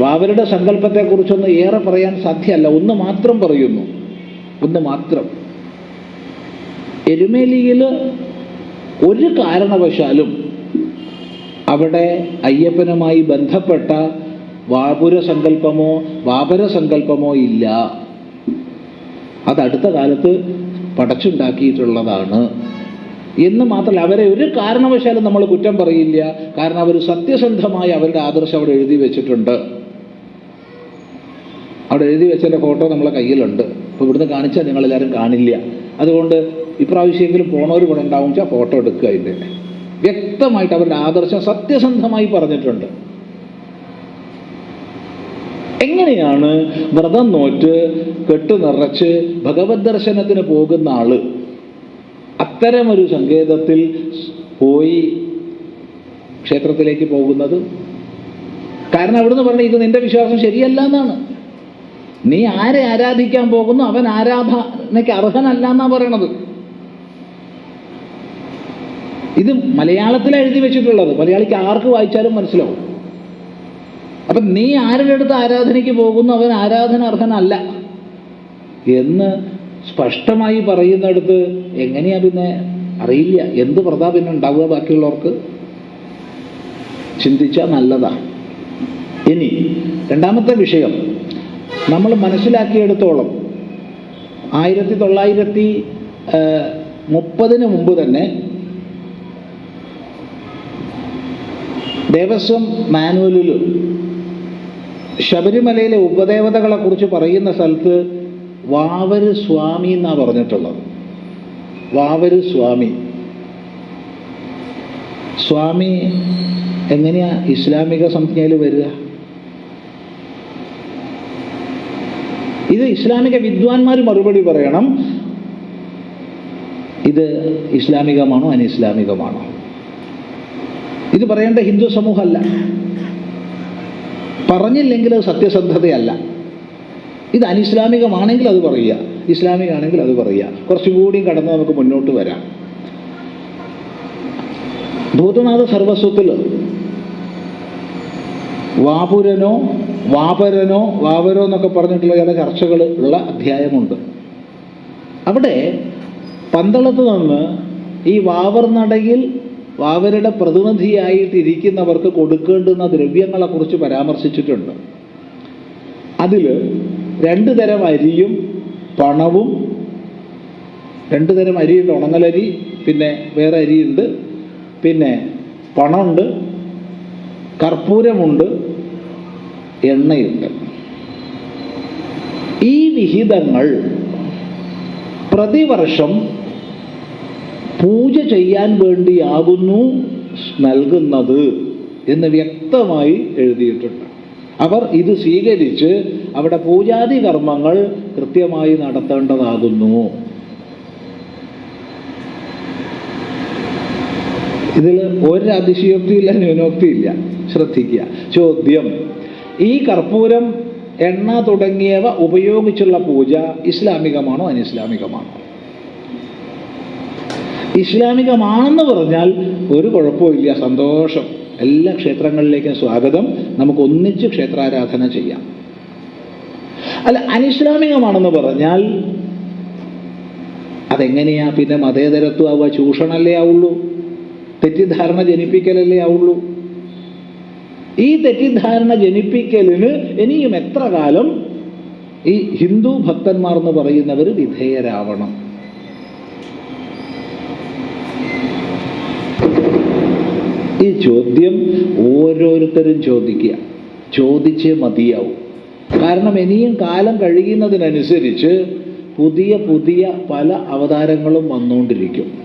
അവരുടെ സങ്കല്പത്തെക്കുറിച്ചൊന്നും ഏറെ പറയാൻ സാധ്യമല്ല. ഒന്ന് മാത്രം പറയുന്നു. ഒന്ന് മാത്രം. എരുമേലിയിൽ ഒരു കാരണവശാലും അവിടെ അയ്യപ്പനുമായി ബന്ധപ്പെട്ട വാപുര സങ്കല്പമോ വാപര സങ്കല്പമോ ഇല്ല. അതടുത്ത കാലത്ത് പടച്ചുണ്ടാക്കിയിട്ടുള്ളതാണ്. എന്ന് മാത്രമല്ല അവരെ ഒരു കാരണവശാലും നമ്മൾ കുറ്റം പറയില്ല. കാരണം അവർ സത്യസന്ധമായി അവരുടെ ആദർശം അവിടെ എഴുതി വെച്ചിട്ടുണ്ട്. അവിടെ എഴുതി വെച്ചതിന്റെ ഫോട്ടോ നമ്മളെ കയ്യിലുണ്ട്. അപ്പോൾ ഇവിടുന്ന് കാണിച്ചാൽ നിങ്ങളെല്ലാവരും കാണില്ല. അതുകൊണ്ട് ഇപ്രാവശ്യമെങ്കിലും പോണവർ ഇവിടെ ഉണ്ടാവും വെച്ചാൽ ഫോട്ടോ എടുക്കുക അതിന്റെ വ്യക്തമായിട്ട് അവരുടെ ആദർശം സത്യസന്ധമായി പറഞ്ഞിട്ടുണ്ട്. എങ്ങനെയാണ് വ്രതം നോറ്റ് കെട്ടു നിറച്ച് ഭഗവത് ദർശനത്തിന് പോകുന്ന ആൾ? അത്തരമൊരു സങ്കേതത്തിൽ പോയി ക്ഷേത്രത്തിലേക്ക് പോകുന്നത്? കാരണം അവിടുന്ന് പറഞ്ഞ ഇത് നിന്റെ വിശ്വാസം ശരിയല്ല എന്നാണ്. നീ ആരെ ആരാധിക്കാൻ പോകുന്നു? അവൻ ആരാധനയ്ക്ക് അർഹനല്ല എന്നാ പറയണത്. ഇത് മലയാളത്തിൽ എഴുതി വെച്ചിട്ടുള്ളത്. മലയാളിക്ക് ആർക്ക് വായിച്ചാലും മനസ്സിലാവും. അപ്പൊ നീ ആരുടെ അടുത്ത് ആരാധനയ്ക്ക് പോകുന്നു? അവൻ ആരാധന അർഹനല്ല എന്ന് സ്പഷ്ടമായി പറയുന്നിടത്ത് എങ്ങനെയാ പിന്നെ അറിയില്ല. എന്ത് വ്രതാ പിന്നെ ഉണ്ടാവുക ബാക്കിയുള്ളവർക്ക്? ചിന്തിച്ചാൽ നല്ലതാ. ഇനി രണ്ടാമത്തെ വിഷയം. നമ്മൾ മനസ്സിലാക്കിയെടുത്തോളം ആയിരത്തി തൊള്ളായിരത്തി മുപ്പതിന് മുമ്പ് തന്നെ ദേവസ്വം മാനുവലിൽ ശബരിമലയിലെ ഉപദേവതകളെ കുറിച്ച് പറയുന്ന സ്ഥലത്ത് വാവര് സ്വാമി എന്നാ പറഞ്ഞിട്ടുള്ളത്. വാവര് സ്വാമി. സ്വാമി എങ്ങനെയാ ഇസ്ലാമിക സംജ്ഞയിൽ വരിക? ഇത് ഇസ്ലാമിക വിദ്വാൻമാർ മറുപടി പറയണം. ഇത് ഇസ്ലാമികമാണോ അനിസ്ലാമികമാണോ? ഇത് പറയേണ്ട ഹിന്ദു സമൂഹമല്ല. പറഞ്ഞില്ലെങ്കിൽ അത് സത്യസന്ധതയല്ല. ഇത് അനിസ്ലാമികമാണെങ്കിൽ അത് പറയുക. ഇസ്ലാമികമാണെങ്കിൽ അത് പറയുക. കുറച്ചുകൂടി കടന്ന് നമുക്ക് മുന്നോട്ട് വരാം. ഭൂതനാഥ സർവസ്വത്തിൽ വാപുരനോ വാപരനോ വാപരോ എന്നൊക്കെ പറഞ്ഞിട്ടുള്ള ചില ചർച്ചകൾ ഉള്ള അധ്യായമുണ്ട്. അവിടെ പന്തളത്ത് നിന്ന് ഈ വാവർ നടയിൽ വാവരുടെ പ്രതിനിധിയായിട്ടിരിക്കുന്നവർക്ക് കൊടുക്കേണ്ടുന്ന ദ്രവ്യങ്ങളെക്കുറിച്ച് പരാമർശിച്ചിട്ടുണ്ട്. അതിൽ രണ്ട് തരം അരിയും പണവും രണ്ട് തരം അരിയുണ്ട് ഉണങ്ങലരി പിന്നെ വേറെ അരിയുണ്ട് പിന്നെ പണമുണ്ട് കർപ്പൂരമുണ്ട് എണ്ണയുണ്ട്. ഈ വിഹിതങ്ങൾ പ്രതിവർഷം പൂജ ചെയ്യാൻ വേണ്ടിയാകുന്നു നൽകുന്നത് എന്ന് വ്യക്തമായി എഴുതിയിട്ടുണ്ട്. അവർ ഇത് സ്വീകരിച്ച് അവിടെ പൂജാതി കർമ്മങ്ങൾ കൃത്യമായി നടത്തേണ്ടതാകുന്നു. ഇതിൽ ഒരു അതിശയോക്തിയില്ല ന്യൂനോക്തിയില്ല. ശ്രദ്ധിക്കുക. ചോദ്യം. ഈ കർപ്പൂരം എണ്ണ തുടങ്ങിയവ ഉപയോഗിച്ചുള്ള പൂജ ഇസ്ലാമികമാണോ അനിസ്ലാമികമാണോ? ഇസ്ലാമികമാണെന്ന് പറഞ്ഞാൽ ഒരു കുഴപ്പമില്ല സന്തോഷം. എല്ലാ ക്ഷേത്രങ്ങളിലേക്കും സ്വാഗതം. നമുക്ക് ഒന്നിച്ച് ക്ഷേത്രാരാധന ചെയ്യാം. അല്ല അനിസ്ലാമികമാണെന്ന് പറഞ്ഞാൽ അതെങ്ങനെയാ? പിന്നെ മതേതരത്വം ആവുക ചൂഷണല്ലേ ആവുള്ളൂ. തെറ്റിദ്ധാരണ ജനിപ്പിക്കലല്ലേ ആവുള്ളൂ. ഈ തെറ്റിദ്ധാരണ ജനിപ്പിക്കലിന് ഇനിയും എത്ര കാലം? ഈ ഹിന്ദു ഭക്തന്മാർ എന്ന് പറയുന്നവർ വിധേയരാവണം. ചോദ്യം ഓരോരുത്തരും ചോദിക്കുക. ചോദിച്ചേ മതിയാവും. കാരണം ഇനിയും കാലം കഴിയുന്നതിനനുസരിച്ച് പുതിയ പുതിയ പല അവതാരങ്ങളും വന്നുകൊണ്ടിരിക്കും